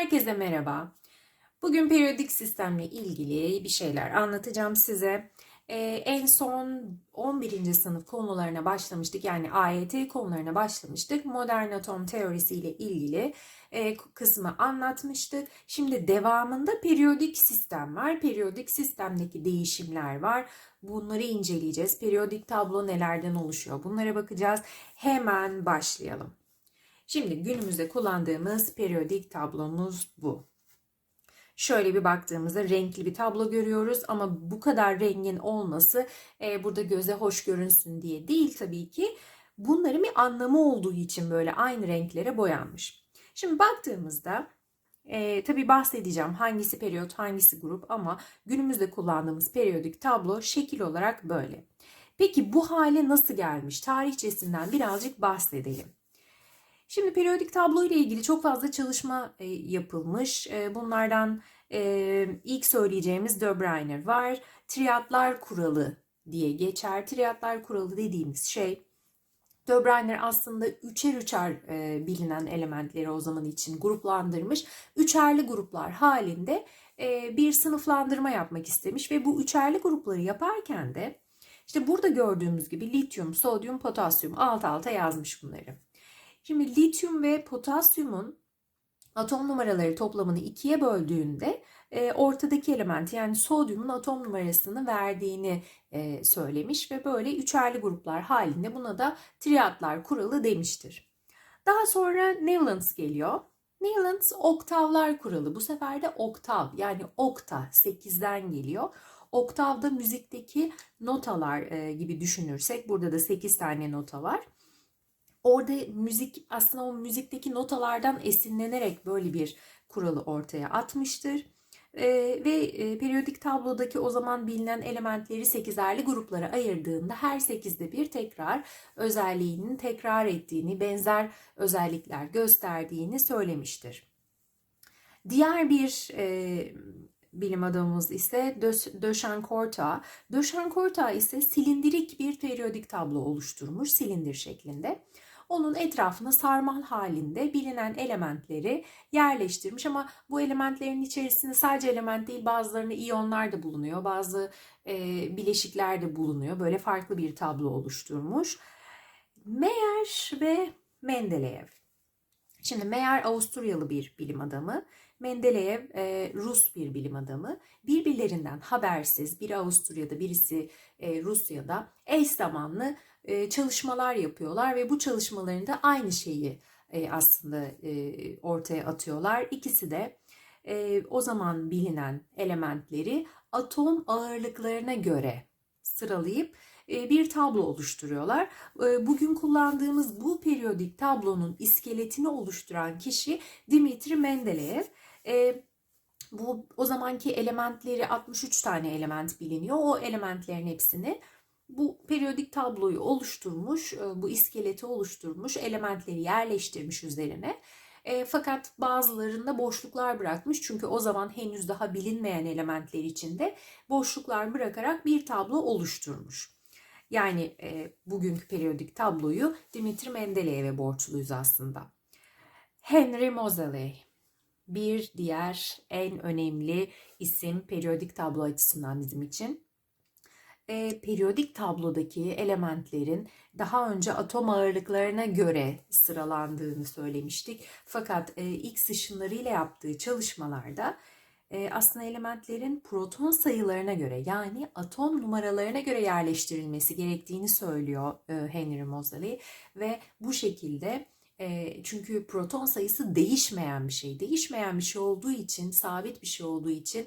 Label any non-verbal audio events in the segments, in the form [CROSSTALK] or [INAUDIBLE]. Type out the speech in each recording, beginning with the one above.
Herkese merhaba. Bugün periyodik sistemle ilgili bir şeyler anlatacağım size. Ee, en son 11. sınıf konularına başlamıştık. Yani AYT konularına başlamıştık. Modern atom teorisi ile ilgili e, kısmı anlatmıştık. Şimdi devamında periyodik sistem var. Periyodik sistemdeki değişimler var. Bunları inceleyeceğiz. Periyodik tablo nelerden oluşuyor? Bunlara bakacağız. Hemen başlayalım. Şimdi günümüzde kullandığımız periyodik tablomuz bu. Şöyle bir baktığımızda renkli bir tablo görüyoruz ama bu kadar rengin olması e, burada göze hoş görünsün diye değil tabii ki. Bunların bir anlamı olduğu için böyle aynı renklere boyanmış. Şimdi baktığımızda e, tabii bahsedeceğim hangisi periyot hangisi grup ama günümüzde kullandığımız periyodik tablo şekil olarak böyle. Peki bu hale nasıl gelmiş? Tarihçesinden birazcık bahsedelim. Şimdi periyodik tablo ile ilgili çok fazla çalışma e, yapılmış. E, bunlardan e, ilk söyleyeceğimiz De Bruyner var. Triyatlar kuralı diye geçer. Triyatlar kuralı dediğimiz şey De Bruyner aslında üçer üçer bilinen elementleri o zaman için gruplandırmış. Üçerli gruplar halinde bir sınıflandırma yapmak istemiş ve bu üçerli grupları yaparken de işte burada gördüğümüz gibi lityum, sodyum, potasyum alt alta yazmış bunları. Şimdi lityum ve potasyumun atom numaraları toplamını ikiye böldüğünde e, ortadaki element yani sodyumun atom numarasını verdiğini e, söylemiş ve böyle üçerli gruplar halinde buna da triadlar kuralı demiştir. Daha sonra Newlands geliyor. Newlands oktavlar kuralı. Bu sefer de oktav yani okta 8'den geliyor. Oktavda müzikteki notalar e, gibi düşünürsek burada da 8 tane nota var orada müzik aslında o müzikteki notalardan esinlenerek böyle bir kuralı ortaya atmıştır. Ee, ve e, periyodik tablodaki o zaman bilinen elementleri sekizerli gruplara ayırdığında her sekizde bir tekrar özelliğinin tekrar ettiğini, benzer özellikler gösterdiğini söylemiştir. Diğer bir e, bilim adamımız ise Döşenkorta. Döşenkorta ise silindirik bir periyodik tablo oluşturmuş, silindir şeklinde onun etrafına sarmal halinde bilinen elementleri yerleştirmiş ama bu elementlerin içerisinde sadece element değil bazılarında iyonlar da bulunuyor. Bazı e, bileşikler de bulunuyor. Böyle farklı bir tablo oluşturmuş. Meyer ve Mendeleev. Şimdi Meyer Avusturyalı bir bilim adamı. Mendeleev e, Rus bir bilim adamı. Birbirlerinden habersiz biri Avusturya'da birisi e, Rusya'da eş zamanlı e, çalışmalar yapıyorlar ve bu çalışmalarında aynı şeyi e, aslında e, ortaya atıyorlar. İkisi de o zaman bilinen elementleri atom ağırlıklarına göre sıralayıp bir tablo oluşturuyorlar. Bugün kullandığımız bu periyodik tablonun iskeletini oluşturan kişi Dimitri Mendeleev. Bu o zamanki elementleri 63 tane element biliniyor. O elementlerin hepsini bu periyodik tabloyu oluşturmuş, e, bu iskeleti oluşturmuş, elementleri yerleştirmiş üzerine. E, fakat bazılarında boşluklar bırakmış çünkü o zaman henüz daha bilinmeyen elementler içinde boşluklar bırakarak bir tablo oluşturmuş. Yani e, bugünkü periyodik tabloyu Dimitri Mendeleyev'e borçluyuz aslında. Henry Moseley bir diğer en önemli isim periyodik tablo açısından bizim için e, periyodik tablodaki elementlerin daha önce atom ağırlıklarına göre sıralandığını söylemiştik. Fakat e, X ışınlarıyla yaptığı çalışmalarda e, aslında elementlerin proton sayılarına göre yani atom numaralarına göre yerleştirilmesi gerektiğini söylüyor e, Henry Moseley ve bu şekilde e, çünkü proton sayısı değişmeyen bir şey. Değişmeyen bir şey olduğu için, sabit bir şey olduğu için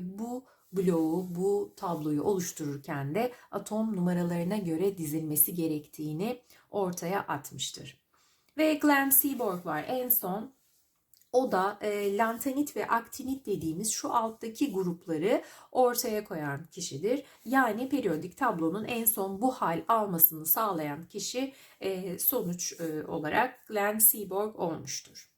bu bloğu, bu tabloyu oluştururken de atom numaralarına göre dizilmesi gerektiğini ortaya atmıştır. Ve Glenn Seaborg var en son. O da e, lantanit ve aktinit dediğimiz şu alttaki grupları ortaya koyan kişidir. Yani periyodik tablonun en son bu hal almasını sağlayan kişi e, sonuç e, olarak Glenn Seaborg olmuştur.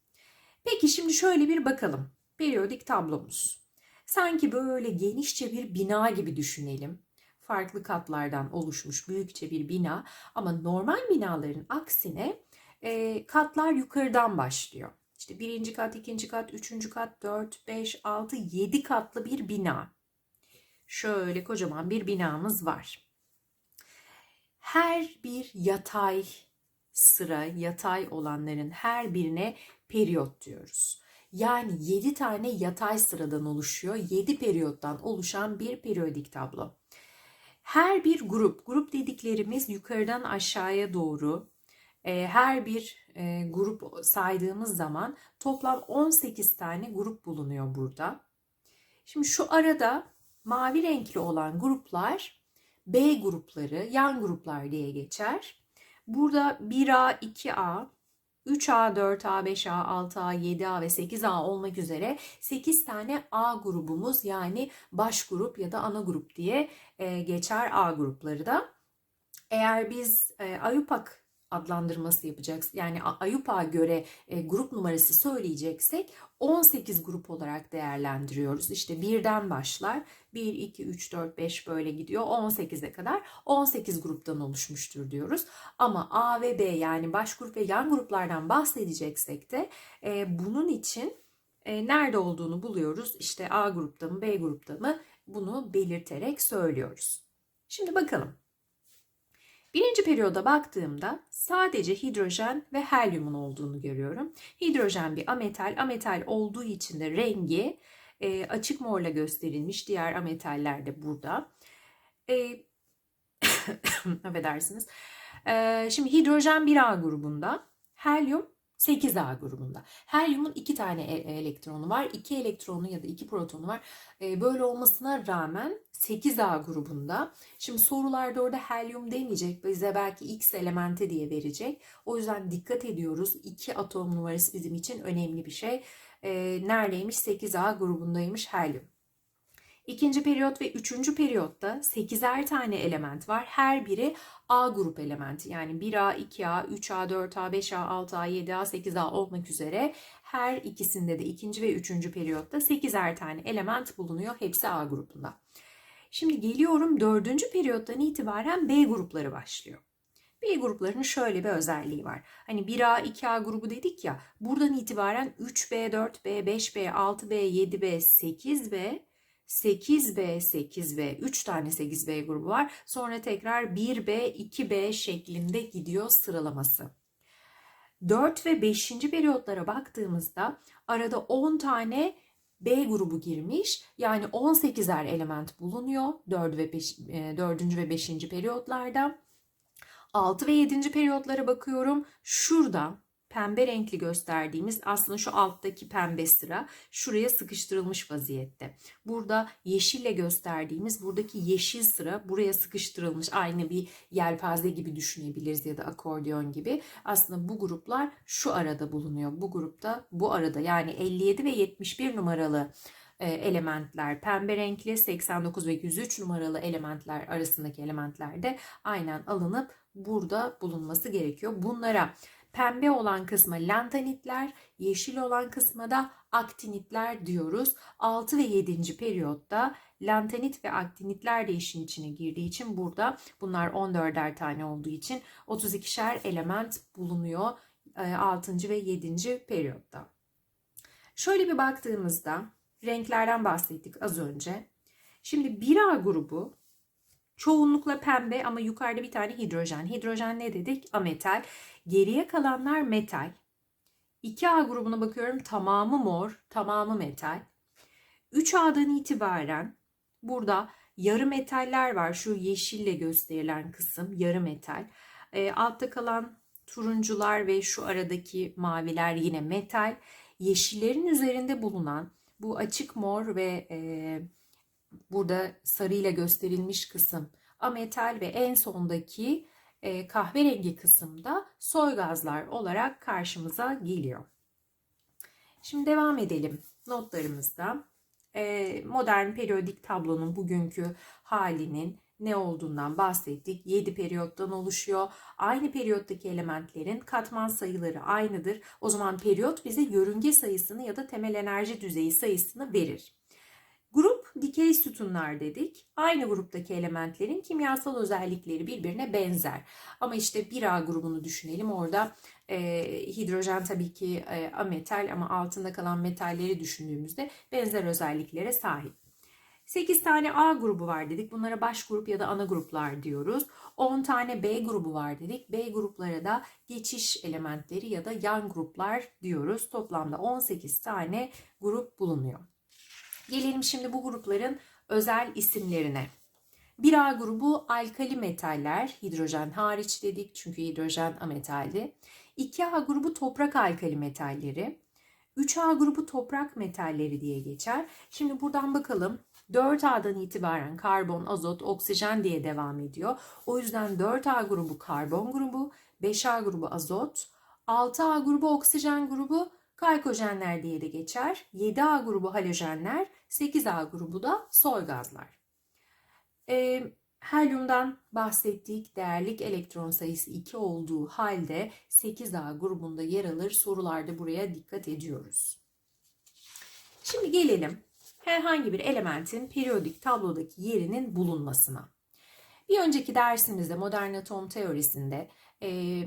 Peki şimdi şöyle bir bakalım. Periyodik tablomuz. Sanki böyle genişçe bir bina gibi düşünelim. Farklı katlardan oluşmuş büyükçe bir bina ama normal binaların aksine e, katlar yukarıdan başlıyor. İşte birinci kat, ikinci kat, üçüncü kat, dört, beş, altı, yedi katlı bir bina. Şöyle kocaman bir binamız var. Her bir yatay sıra, yatay olanların her birine periyot diyoruz. Yani 7 tane yatay sıradan oluşuyor. 7 periyottan oluşan bir periyodik tablo. Her bir grup, grup dediklerimiz yukarıdan aşağıya doğru e, her bir e, grup saydığımız zaman toplam 18 tane grup bulunuyor burada. Şimdi şu arada mavi renkli olan gruplar B grupları, yan gruplar diye geçer. Burada 1A, 2A, 3A, 4A, 5A, 6A, 7A ve 8A olmak üzere 8 tane A grubumuz yani baş grup ya da ana grup diye e, geçer A grupları da. Eğer biz e, Ayupak adlandırması yapacağız. Yani Ayup'a göre e, grup numarası söyleyeceksek 18 grup olarak değerlendiriyoruz. İşte birden başlar. 1, 2, 3, 4, 5 böyle gidiyor. 18'e kadar 18 gruptan oluşmuştur diyoruz. Ama A ve B yani baş grup ve yan gruplardan bahsedeceksek de e, bunun için e, nerede olduğunu buluyoruz. İşte A grupta mı B grupta mı bunu belirterek söylüyoruz. Şimdi bakalım. Birinci periyoda baktığımda sadece hidrojen ve helyumun olduğunu görüyorum. Hidrojen bir ametal. Ametal olduğu için de rengi e, açık morla gösterilmiş. Diğer ametaller de burada. E, [COUGHS] affedersiniz. E, şimdi hidrojen 1A grubunda, helyum 8A grubunda. Helyumun iki tane e, elektronu var. 2 elektronu ya da 2 protonu var. E, böyle olmasına rağmen 8A grubunda. Şimdi sorularda orada helyum demeyecek. Bize belki X elementi diye verecek. O yüzden dikkat ediyoruz. 2 atom numarası bizim için önemli bir şey. E, neredeymiş? 8A grubundaymış helyum. İkinci periyot ve üçüncü periyotta 8'er tane element var. Her biri A grup elementi yani 1A, 2A, 3A, 4A, 5A, 6A, 7A, 8A olmak üzere her ikisinde de ikinci ve üçüncü periyotta 8'er tane element bulunuyor. Hepsi A grubunda. Şimdi geliyorum dördüncü periyottan itibaren B grupları başlıyor. B gruplarının şöyle bir özelliği var. Hani 1A, 2A grubu dedik ya buradan itibaren 3B, 4B, 5B, 6B, 7B, 8B 8B, 8B, 3 tane 8B grubu var. Sonra tekrar 1B, 2B şeklinde gidiyor sıralaması. 4 ve 5. periyotlara baktığımızda arada 10 tane B grubu girmiş. Yani 18'er element bulunuyor 4 ve 5, 4. E, ve 5. periyotlarda. 6 ve 7. periyotlara bakıyorum. Şurada pembe renkli gösterdiğimiz aslında şu alttaki pembe sıra şuraya sıkıştırılmış vaziyette. Burada yeşille gösterdiğimiz buradaki yeşil sıra buraya sıkıştırılmış aynı bir yelpaze gibi düşünebiliriz ya da akordeon gibi. Aslında bu gruplar şu arada bulunuyor. Bu grupta bu arada yani 57 ve 71 numaralı e, elementler pembe renkli 89 ve 103 numaralı elementler arasındaki elementler de aynen alınıp burada bulunması gerekiyor. Bunlara Pembe olan kısma lantanitler, yeşil olan kısma da aktinitler diyoruz. 6 ve 7. periyotta lantanit ve aktinitler de işin içine girdiği için burada bunlar 14'er tane olduğu için 32'şer element bulunuyor 6. E, ve 7. periyotta. Şöyle bir baktığımızda renklerden bahsettik az önce. Şimdi 1A grubu çoğunlukla pembe ama yukarıda bir tane hidrojen. Hidrojen ne dedik? Ametal. Geriye kalanlar metal. 2A grubuna bakıyorum tamamı mor, tamamı metal. 3A'dan itibaren burada yarı metaller var. Şu yeşille gösterilen kısım yarı metal. E, altta kalan turuncular ve şu aradaki maviler yine metal. Yeşillerin üzerinde bulunan bu açık mor ve e, burada sarıyla gösterilmiş kısım ametal ve en sondaki e, kahverengi kısımda soy gazlar olarak karşımıza geliyor. Şimdi devam edelim notlarımızda. E, modern periyodik tablonun bugünkü halinin ne olduğundan bahsettik. 7 periyottan oluşuyor. Aynı periyottaki elementlerin katman sayıları aynıdır. O zaman periyot bize yörünge sayısını ya da temel enerji düzeyi sayısını verir. Grup dikey sütunlar dedik. Aynı gruptaki elementlerin kimyasal özellikleri birbirine benzer. Ama işte 1A grubunu düşünelim. Orada e, hidrojen tabii ki e, ametal ama altında kalan metalleri düşündüğümüzde benzer özelliklere sahip. 8 tane A grubu var dedik. Bunlara baş grup ya da ana gruplar diyoruz. 10 tane B grubu var dedik. B gruplara da geçiş elementleri ya da yan gruplar diyoruz. Toplamda 18 tane grup bulunuyor. Gelelim şimdi bu grupların özel isimlerine. 1A grubu alkali metaller, hidrojen hariç dedik çünkü hidrojen ametaldi. 2A grubu toprak alkali metalleri. 3A grubu toprak metalleri diye geçer. Şimdi buradan bakalım. 4A'dan itibaren karbon, azot, oksijen diye devam ediyor. O yüzden 4A grubu karbon grubu, 5A grubu azot, 6A grubu oksijen grubu, kalkojenler diye de geçer. 7A grubu halojenler, 8A grubu da soy gazlar. E, helyumdan bahsettik. Değerlik elektron sayısı 2 olduğu halde 8A grubunda yer alır. Sorularda buraya dikkat ediyoruz. Şimdi gelelim herhangi bir elementin periyodik tablodaki yerinin bulunmasına. Bir önceki dersimizde modern atom teorisinde e,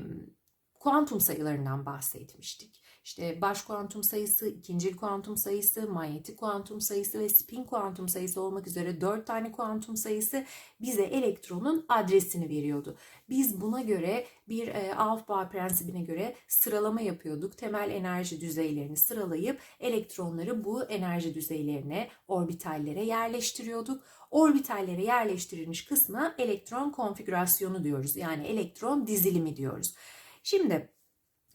kuantum sayılarından bahsetmiştik. İşte baş kuantum sayısı, ikincil kuantum sayısı, manyetik kuantum sayısı ve spin kuantum sayısı olmak üzere 4 tane kuantum sayısı bize elektronun adresini veriyordu. Biz buna göre bir e, Aufbau prensibine göre sıralama yapıyorduk. Temel enerji düzeylerini sıralayıp elektronları bu enerji düzeylerine, orbitallere yerleştiriyorduk. Orbitallere yerleştirilmiş kısmına elektron konfigürasyonu diyoruz. Yani elektron dizilimi diyoruz. Şimdi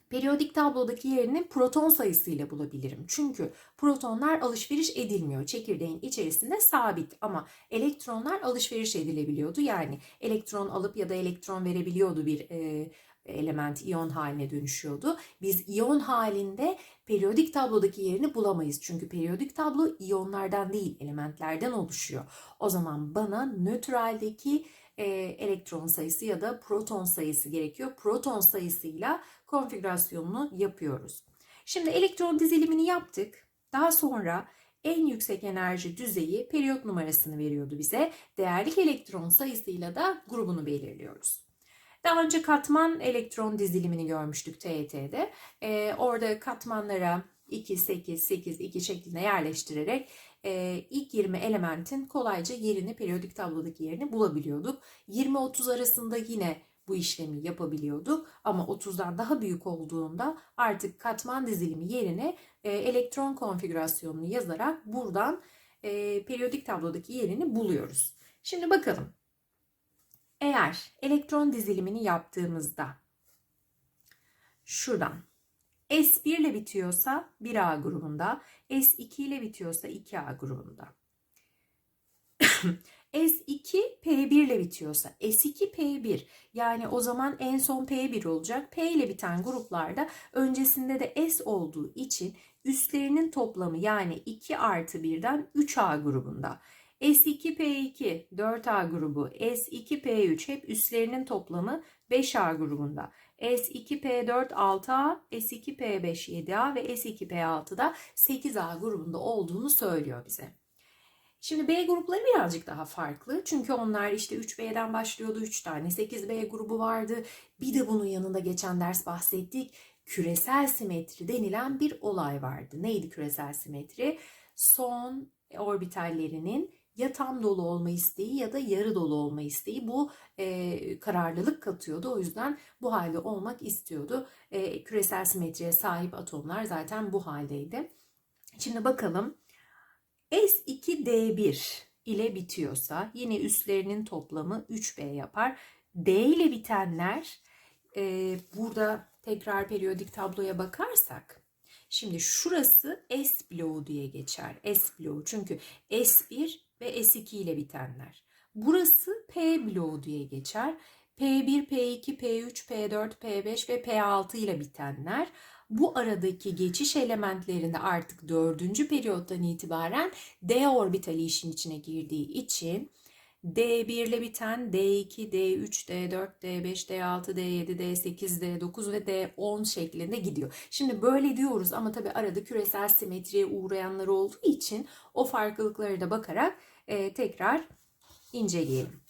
periyodik tablodaki yerini proton sayısıyla bulabilirim. Çünkü protonlar alışveriş edilmiyor. Çekirdeğin içerisinde sabit ama elektronlar alışveriş edilebiliyordu. Yani elektron alıp ya da elektron verebiliyordu bir e, element iyon haline dönüşüyordu. Biz iyon halinde periyodik tablodaki yerini bulamayız. Çünkü periyodik tablo iyonlardan değil elementlerden oluşuyor. O zaman bana nötraldeki e, elektron sayısı ya da proton sayısı gerekiyor. Proton sayısıyla konfigürasyonunu yapıyoruz. Şimdi elektron dizilimini yaptık. Daha sonra en yüksek enerji düzeyi periyot numarasını veriyordu bize. Değerlik elektron sayısıyla da grubunu belirliyoruz. Daha önce katman elektron dizilimini görmüştük TET'de. Ee, orada katmanlara 2, 8, 8, 2 şeklinde yerleştirerek e, ilk 20 elementin kolayca yerini, periyodik tablodaki yerini bulabiliyorduk. 20-30 arasında yine bu işlemi yapabiliyorduk ama 30'dan daha büyük olduğunda artık katman dizilimi yerine e, elektron konfigürasyonunu yazarak buradan e, periyodik tablodaki yerini buluyoruz. Şimdi bakalım. Eğer elektron dizilimini yaptığımızda şuradan S1 ile bitiyorsa 1A grubunda, S2 ile bitiyorsa 2A grubunda. [CLEARS THROAT] [LAUGHS] S2 P1 ile bitiyorsa S2 P1 yani o zaman en son P1 olacak. P ile biten gruplarda öncesinde de S olduğu için üstlerinin toplamı yani 2 artı 1'den 3A grubunda. S2 P2 4A grubu, S2 P3 hep üstlerinin toplamı 5A grubunda. S2P4 6A, S2P5 7A ve S2P6'da 8A grubunda olduğunu söylüyor bize. Şimdi B grupları birazcık daha farklı. Çünkü onlar işte 3B'den başlıyordu. 3 tane 8B grubu vardı. Bir de bunun yanında geçen ders bahsettik. Küresel simetri denilen bir olay vardı. Neydi küresel simetri? Son orbitallerinin ya tam dolu olma isteği ya da yarı dolu olma isteği bu e, kararlılık katıyordu. O yüzden bu halde olmak istiyordu. E, küresel simetriye sahip atomlar zaten bu haldeydi. Şimdi bakalım S2D1 ile bitiyorsa yine üstlerinin toplamı 3B yapar. D ile bitenler e, burada tekrar periyodik tabloya bakarsak Şimdi şurası S bloğu diye geçer. S bloğu çünkü S1 ve S2 ile bitenler. Burası P bloğu diye geçer. P1, P2, P3, P4, P5 ve P6 ile bitenler. Bu aradaki geçiş elementlerinde artık dördüncü periyottan itibaren D orbitali işin içine girdiği için D1 ile biten D2, D3, D4, D5, D6, D7, D8, D9 ve D10 şeklinde gidiyor. Şimdi böyle diyoruz ama tabii arada küresel simetriye uğrayanlar olduğu için o farklılıkları da bakarak e, tekrar inceleyelim.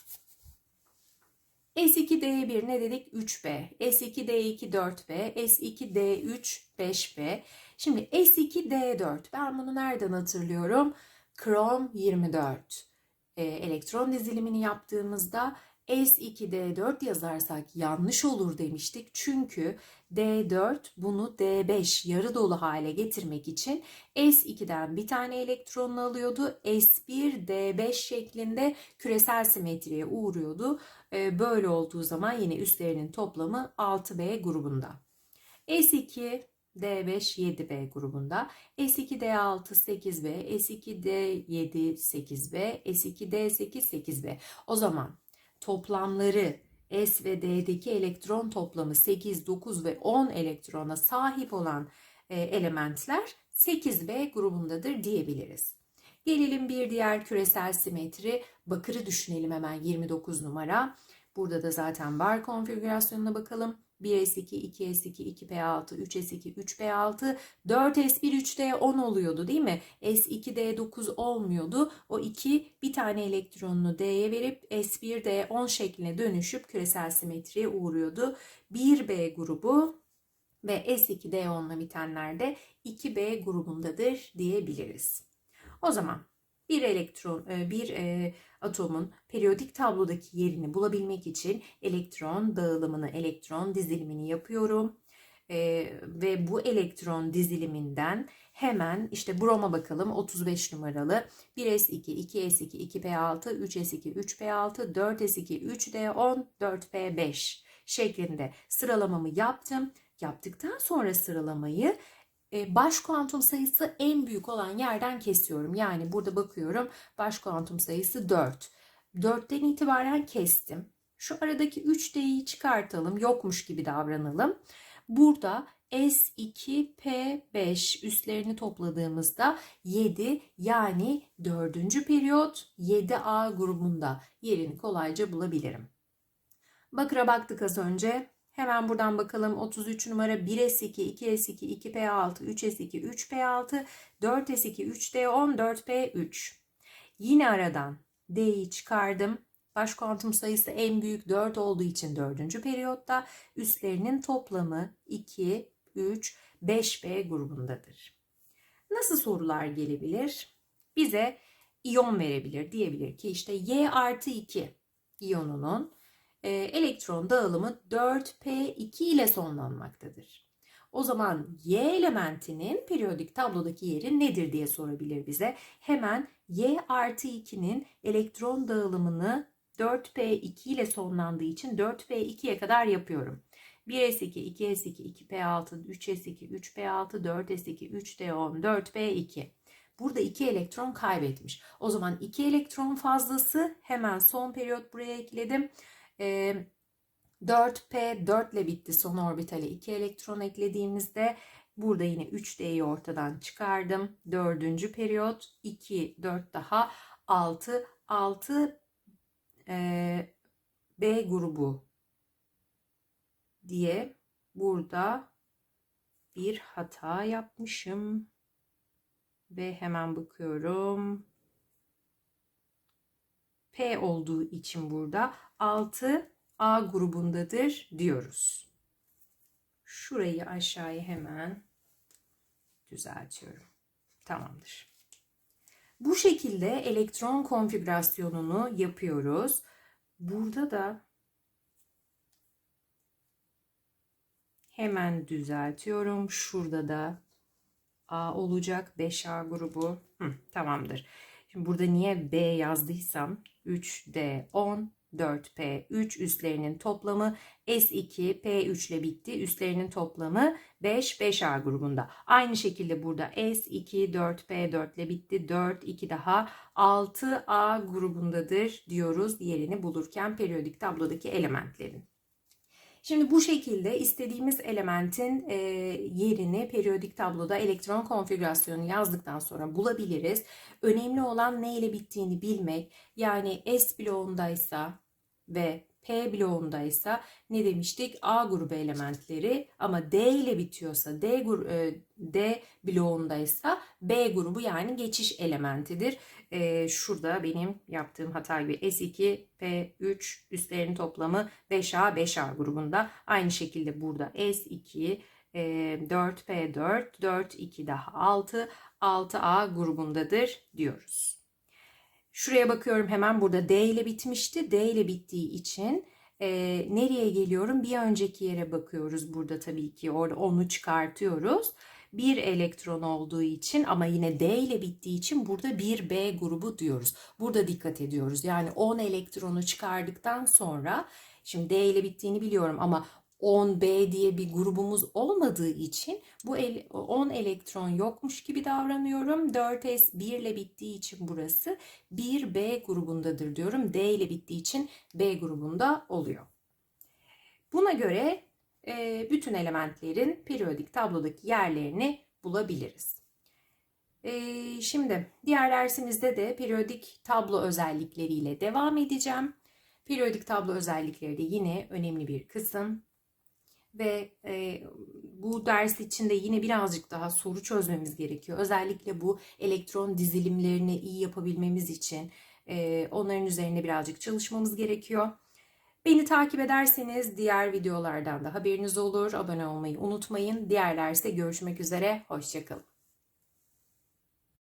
S2D1 ne dedik? 3B. S2D2 4B. S2D3 5B. Şimdi S2D4 ben bunu nereden hatırlıyorum? Krom 24 e, elektron dizilimini yaptığımızda S2D4 yazarsak yanlış olur demiştik. Çünkü D4 bunu D5 yarı dolu hale getirmek için S2'den bir tane elektronunu alıyordu. S1 D5 şeklinde küresel simetriye uğruyordu. E, böyle olduğu zaman yine üstlerinin toplamı 6B grubunda. S2 D5 7B grubunda, S2D6 8B, S2D7 8B, S2D8 8B. O zaman toplamları S ve D'deki elektron toplamı 8, 9 ve 10 elektrona sahip olan e, elementler 8B grubundadır diyebiliriz. Gelelim bir diğer küresel simetri. Bakırı düşünelim hemen 29 numara. Burada da zaten var konfigürasyonuna bakalım. 1S2, 2S2, 2P6, 3S2, 3P6, 4S1, 3D10 oluyordu değil mi? S2D9 olmuyordu. O 2 bir tane elektronunu D'ye verip S1D10 şekline dönüşüp küresel simetriye uğruyordu. 1B grubu ve S2D10'la bitenler de 2B grubundadır diyebiliriz. O zaman bir elektron, e, bir e, atomun periyodik tablodaki yerini bulabilmek için elektron dağılımını, elektron dizilimini yapıyorum. Ee, ve bu elektron diziliminden hemen işte broma bakalım 35 numaralı 1s2, 2s2, 2p6, 3s2, 3p6, 4s2, 3d10, 4p5 şeklinde sıralamamı yaptım. Yaptıktan sonra sıralamayı baş kuantum sayısı en büyük olan yerden kesiyorum. Yani burada bakıyorum baş kuantum sayısı 4. 4'ten itibaren kestim. Şu aradaki 3D'yi çıkartalım. Yokmuş gibi davranalım. Burada S2P5 üstlerini topladığımızda 7 yani 4. periyot 7A grubunda yerini kolayca bulabilirim. Bakıra baktık az önce. Hemen buradan bakalım 33 numara 1S2, 2S2, 2P6, 3S2, 3P6, 4S2, 3D10, 4P3. Yine aradan D'yi çıkardım. Baş kuantum sayısı en büyük 4 olduğu için 4. periyotta üstlerinin toplamı 2, 3, 5B grubundadır. Nasıl sorular gelebilir? Bize iyon verebilir. Diyebilir ki işte Y artı 2 iyonunun elektron dağılımı 4p2 ile sonlanmaktadır. O zaman Y elementinin periyodik tablodaki yeri nedir diye sorabilir bize. Hemen Y artı 2'nin elektron dağılımını 4p2 ile sonlandığı için 4p2'ye kadar yapıyorum. 1s2, 2s2, 2p6, 3s2, 3p6, 4s2, 3d10, 4p2. Burada 2 elektron kaybetmiş. O zaman 2 elektron fazlası hemen son periyot buraya ekledim. E, 4p 4 ile bitti son orbitale 2 elektron eklediğimizde burada yine 3d'yi ortadan çıkardım. Dördüncü periyot 2 4 daha 6 6 e, B grubu diye burada bir hata yapmışım ve hemen bakıyorum. P olduğu için burada 6 A grubundadır diyoruz. Şurayı aşağıya hemen düzeltiyorum. Tamamdır. Bu şekilde elektron konfigürasyonunu yapıyoruz. Burada da hemen düzeltiyorum. Şurada da A olacak 5A grubu. Hı, tamamdır. Şimdi burada niye B yazdıysam 3D 10 4P 3 üstlerinin toplamı S2 P3 ile bitti. Üstlerinin toplamı 5 5A grubunda. Aynı şekilde burada S2 4P 4 ile bitti. 4 2 daha 6A grubundadır diyoruz yerini bulurken periyodik tablodaki elementlerin. Şimdi bu şekilde istediğimiz elementin e, yerini periyodik tabloda elektron konfigürasyonu yazdıktan sonra bulabiliriz. Önemli olan ne ile bittiğini bilmek. Yani S bloğundaysa ve P bloğundaysa ne demiştik? A grubu elementleri ama D ile bitiyorsa D, e, D bloğundaysa B grubu yani geçiş elementidir. E, şurada benim yaptığım hata gibi S2, P3 üstlerin toplamı 5A, 5A grubunda. Aynı şekilde burada S2, e, 4P4, 4, 2 daha 6, 6A grubundadır diyoruz. Şuraya bakıyorum hemen burada D ile bitmişti. D ile bittiği için e, nereye geliyorum? Bir önceki yere bakıyoruz burada tabii ki. Orada onu çıkartıyoruz. Bir elektron olduğu için ama yine D ile bittiği için burada bir B grubu diyoruz. Burada dikkat ediyoruz. Yani 10 elektronu çıkardıktan sonra şimdi D ile bittiğini biliyorum ama 10B diye bir grubumuz olmadığı için bu el- 10 elektron yokmuş gibi davranıyorum. 4S 1 ile bittiği için burası 1B grubundadır diyorum. D ile bittiği için B grubunda oluyor. Buna göre e, bütün elementlerin periyodik tablodaki yerlerini bulabiliriz. E, şimdi diğer dersimizde de periyodik tablo özellikleriyle devam edeceğim. Periyodik tablo özellikleri de yine önemli bir kısım ve e, bu ders içinde yine birazcık daha soru çözmemiz gerekiyor. Özellikle bu elektron dizilimlerini iyi yapabilmemiz için e, onların üzerine birazcık çalışmamız gerekiyor. Beni takip ederseniz diğer videolardan da haberiniz olur. Abone olmayı unutmayın. Diğer derste görüşmek üzere. Hoşçakalın.